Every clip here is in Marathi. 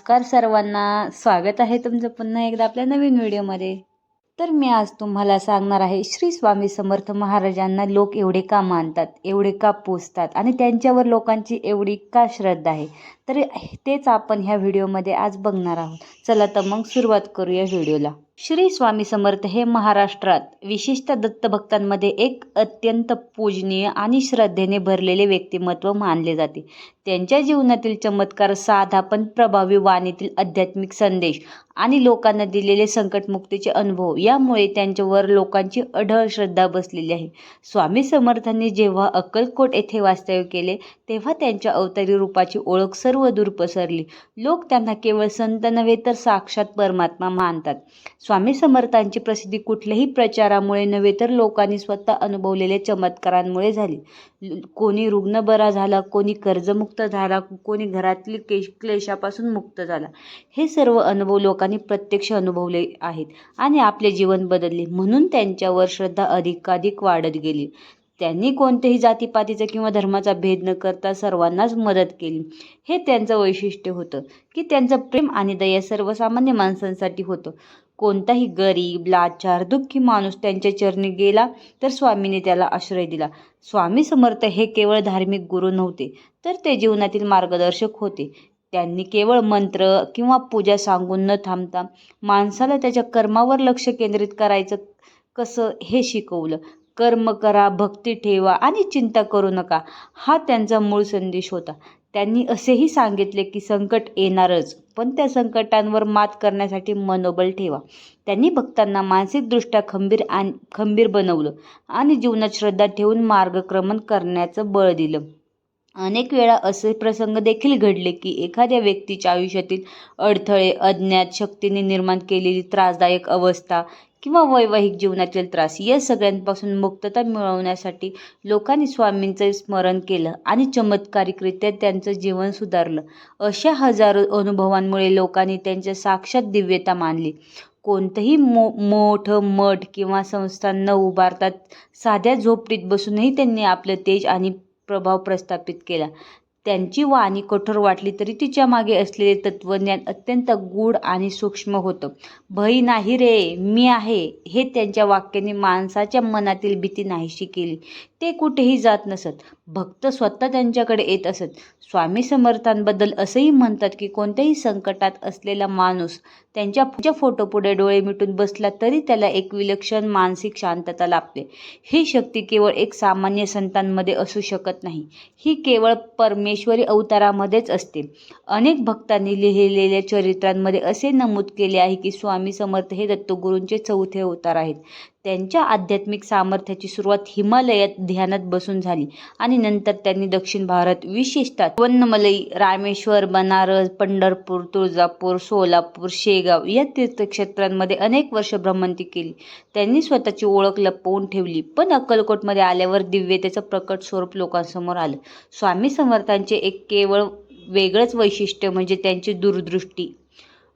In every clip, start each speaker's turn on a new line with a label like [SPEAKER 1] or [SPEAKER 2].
[SPEAKER 1] नमस्कार सर्वांना. स्वागत आहे तुमचं पुन्हा एकदा आपल्या नवीन व्हिडिओमध्ये. तर मी आज तुम्हाला सांगणार आहे श्री स्वामी समर्थ महाराजांना लोक एवढे का मानतात एवढे का पोचतात आणि त्यांच्यावर लोकांची एवढी का श्रद्धा आहे? तर तेच आपण ह्या व्हिडिओमध्ये आज बघणार आहोत. चला तर मग सुरुवात करूया व्हिडिओला. श्री स्वामी समर्थ हे महाराष्ट्रात विशिष्ट दत्तभक्तांमध्ये एक अत्यंत पूजनीय आणि श्रद्धेने भरलेले व्यक्तिमत्व मानले जाते. त्यांच्या जीवनातील चमत्कार साधा पण प्रभावी वाणीतील आध्यात्मिक संदेश आणि लोकांना दिलेले संकटमुक्तीचे अनुभव यामुळे त्यांच्यावर लोकांची अढळ श्रद्धा बसलेली आहे. स्वामी समर्थांनी जेव्हा अक्कलकोट येथे वास्तव्य केले तेव्हा त्यांच्या अवतारी रूपाची ओळख सर्व दूर पसरली. लोक त्यांना केवळ संत नव्हे तर साक्षात परमात्मा मानतात. स्वामी समर्थांची प्रसिद्धी कुठल्याही प्रचारामुळे नव्हे तर लोकांनी स्वतः अनुभवलेल्या चमत्कारांमुळे झाली. कोणी रुग्ण बरा झाला कोणी कर्जमुक्त झाला कोणी घरातील केश क्लेशापासून मुक्त झाला. हे सर्व अनुभव लोकांनी प्रत्यक्ष अनुभवले आहेत आणि आपले जीवन बदलले. म्हणून त्यांच्यावर श्रद्धा अधिकाधिक वाढत गेली. त्यांनी कोणत्याही जातीपातीचा किंवा धर्माचा भेद न करता सर्वांनाच मदत केली. हे त्यांचं वैशिष्ट्य होतं की त्यांचं प्रेम आणि दया सर्वसामान्य माणसांसाठी होतं. कोणताही गरीब लाचार दुःखी माणूस त्यांच्या चरणी गेला तर स्वामीने त्याला आश्रय दिला. स्वामी समर्थ हे केवळ धार्मिक गुरु नव्हते तर ते जीवनातील मार्गदर्शक होते. त्यांनी केवळ मंत्र किंवा पूजा सांगून न थांबता माणसाला त्याच्या कर्मावर लक्ष केंद्रित करायचं कसं हे शिकवलं. कर्म करा भक्ती ठेवा आणि चिंता करू नका. हा त्यांचा मूळ संदेश होता. त्यांनी असेही सांगितले की संकट येणारच पण त्या संकटांवर मात करण्यासाठी मनोबल ठेवा. त्यांनी भक्तांना मानसिकदृष्ट्या खंबीर आणि खंबीर बनवलं आणि जीवनात श्रद्धा ठेवून मार्गक्रमण करण्याचं बळ दिलं. अनेक वेळा असे प्रसंग देखील घडले की एखाद्या व्यक्तीच्या आयुष्यातील अडथळे अज्ञात शक्तीने निर्माण केलेली त्रासदायक अवस्था किंवा वैवाहिक जीवनातील त्रास या सगळ्यांपासून मुक्तता मिळवण्यासाठी लोकांनी स्वामींचं स्मरण केलं आणि चमत्कारिकरित्या त्यांचं जीवन सुधारलं. अशा हजारो अनुभवांमुळे लोकांनी त्यांच्या साक्षात दिव्यता मानली. कोणतंही मो मोठं मठ किंवा संस्थान न उभारतात साध्या झोपडीत बसूनही त्यांनी आपलं तेज आणि प्रभाव प्रस्थापित केला. त्यांची वाणी कठोर वाटली तरी तिच्यामागे असलेले तत्त्वज्ञान अत्यंत गूढ आणि सूक्ष्म होतं. भय नाही रे मी आहे हे त्यांच्या वाक्याने माणसाच्या मनातील भीती नाहीशी केली. ते कुठेही जात नसत. भक्त स्वतः त्यांच्याकडे येत असत. स्वामी समर्थांबद्दल असंही म्हणतात की कोणत्याही संकटात असलेला माणूस त्यांच्या पुढच्या फोटोपुढे डोळे मिटून बसला तरी त्याला एक विलक्षण मानसिक शांतता लाभते. ही शक्ती केवळ एक सामान्य संतांमध्ये असू शकत नाही. ही केवळ परमेश्वरी अवतारामध्येच असते. अनेक भक्तांनी लिहिलेल्या चरित्रांमध्ये असे नमूद केले आहे की स्वामी समर्थ हे दत्तगुरूंचे चौथे अवतार आहेत. त्यांच्या आध्यात्मिक सामर्थ्याची सुरुवात हिमालयात ध्यानात बसून झाली आणि नंतर त्यांनी दक्षिण भारत विशेषतः वन्नमलई रामेश्वर बनारस पंढरपूर तुळजापूर सोलापूर शेगाव या तीर्थक्षेत्रांमध्ये अनेक वर्ष भ्रमंती केली. त्यांनी स्वतःची ओळख लपवून ठेवली पण अक्कलकोटमध्ये आल्यावर दिव्यतेचं प्रकट स्वरूप लोकांसमोर आलं. स्वामी समर्थांचे एक केवळ वेगळंच वैशिष्ट्य म्हणजे त्यांची दूरदृष्टी.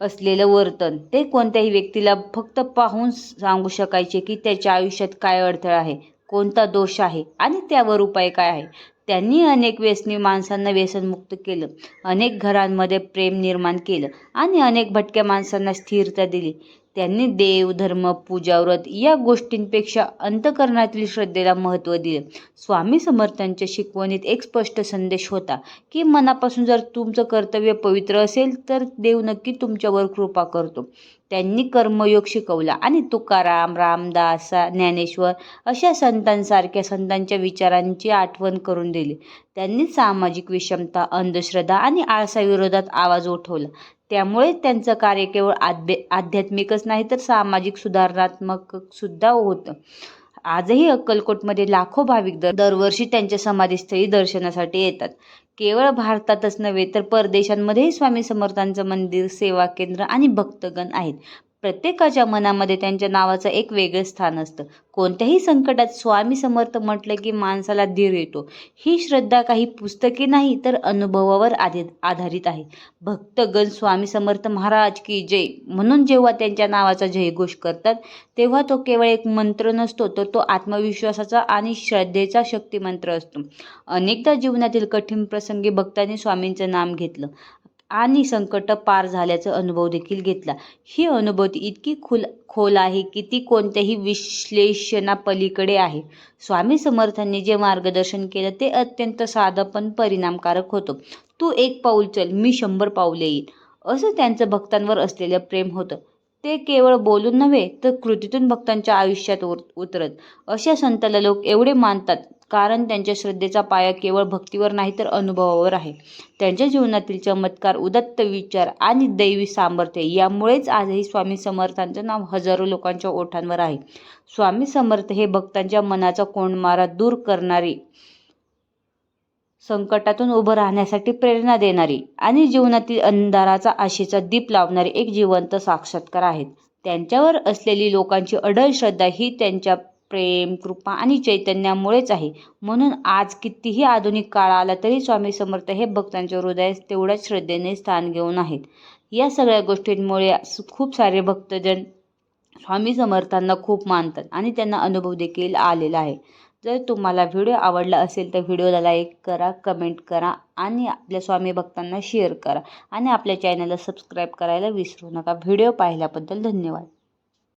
[SPEAKER 1] असलेलं वर्तन. ते कोणत्याही व्यक्तीला फक्त पाहून सांगू शकायचे की त्याच्या आयुष्यात काय अडथळा आहे कोणता दोष आहे आणि त्यावर उपाय काय आहे. त्यांनी अनेक व्यसनी माणसांना व्यसनमुक्त केलं अनेक घरांमध्ये प्रेम निर्माण केलं आणि अनेक भटक्या माणसांना स्थिरता दिली. त्यांनी देव धर्म पूजा व्रत या गोष्टींपेक्षा अंतकरणातील श्रद्धेला महत्त्व दिले. स्वामी समर्थांच्या शिकवणीत एक स्पष्ट संदेश होता की मनापासून जर तुमचं कर्तव्य पवित्र असेल तर देव नक्की तुमच्यावर कृपा करतो. त्यांनी कर्मयोग शिकवला आणि तुकाराम रामदास ज्ञानेश्वर अशा संतांसारख्या संतांच्या विचारांची आठवण करून दिली. त्यांनी सामाजिक विषमता अंधश्रद्धा आणि आळसाविरोधात आवाज उठवला. त्यामुळे त्यांचं कार्य केवळ आध्य आध्यात्मिकच नाही तर सामाजिक सुधारणात्मक सुद्धा होतं. आजही अक्कलकोटमध्ये लाखो भाविक दर दरवर्षी त्यांच्या समाधीस्थळी दर्शनासाठी येतात. केवळ भारतातच नव्हे तर परदेशांमध्येही स्वामी समर्थांचं मंदिर सेवा केंद्र आणि भक्तगण आहेत. प्रत्येकाच्या मनामध्ये त्यांच्या नावाचं एक वेगळं स्थान असतं. कोणत्याही संकटात स्वामी समर्थ म्हटलं की माणसाला धीर येतो. ही श्रद्धा काही पुस्तके नाही तर अनुभवावर आधी आधारित आहे. भक्तगण स्वामी समर्थ महाराज की जय म्हणून जेव्हा त्यांच्या नावाचा जयघोष करतात तेव्हा तो केवळ एक मंत्र नसतो तर तो आत्मविश्वासाचा आणि श्रद्धेचा शक्तिमंत्र असतो. अनेकदा जीवनातील कठीण प्रसंगी भक्तांनी स्वामींचं नाम घेतलं. आणि संकट पार झाल्याचा अनुभव देखील घेतला. ही अनुभूती इतकी खुल खोल आहे की ती कोणत्याही विश्लेषणापलीकडे आहे. स्वामी समर्थांनी जे मार्गदर्शन केलं ते अत्यंत साधं पण परिणामकारक होतं. तू एक पाऊल चल मी शंभर पाऊले येईल असं त्यांचं भक्तांवर असलेलं प्रेम होतं. ते केवळ बोलून नव्हे तर कृतीतून भक्तांच्या आयुष्यात उतरत. अशा संताला लोक एवढे मानतात कारण त्यांच्या श्रद्धेचा पाया केवळ भक्तीवर नाही तर अनुभवावर आहे. त्यांच्या जीवनातील चमत्कार उदत्त विचार आणि दैवी सामर्थ्य यामुळेच आजही स्वामी समर्थांचं नाव हजारो लोकांच्या ओठांवर आहे. स्वामी समर्थ हे भक्तांच्या मनाचा कोंडमारा दूर करणारे संकटातून उभं राहण्यासाठी प्रेरणा देणारी आणि जीवनातील अंधाराचा आशेचा दीप लावणारी एक जिवंत साक्षात्कार आहेत. त्यांच्यावर असलेली लोकांची अढळ श्रद्धा ही त्यांच्या प्रेम कृपा आणि चैतन्यामुळेच आहे. म्हणून आज कितीही आधुनिक काळ आला तरी स्वामी समर्थ हे भक्तांच्या हृदयात तेवढ्याच श्रद्धेने स्थान घेऊन आहेत. या सगळ्या गोष्टींमुळे खूप सारे भक्तजन स्वामी समर्थांना खूप मानतात आणि त्यांना अनुभव देखील आलेला आहे. जर तुम्हाला व्हिडिओ आवडला असेल तर व्हिडिओला लाईक करा कमेंट करा आणि आपल्या स्वामी भक्तांना शेअर करा. आणि आपल्या चॅनलला सबस्क्राईब करायला विसरू नका. व्हिडिओ पाहिल्याबद्दल धन्यवाद.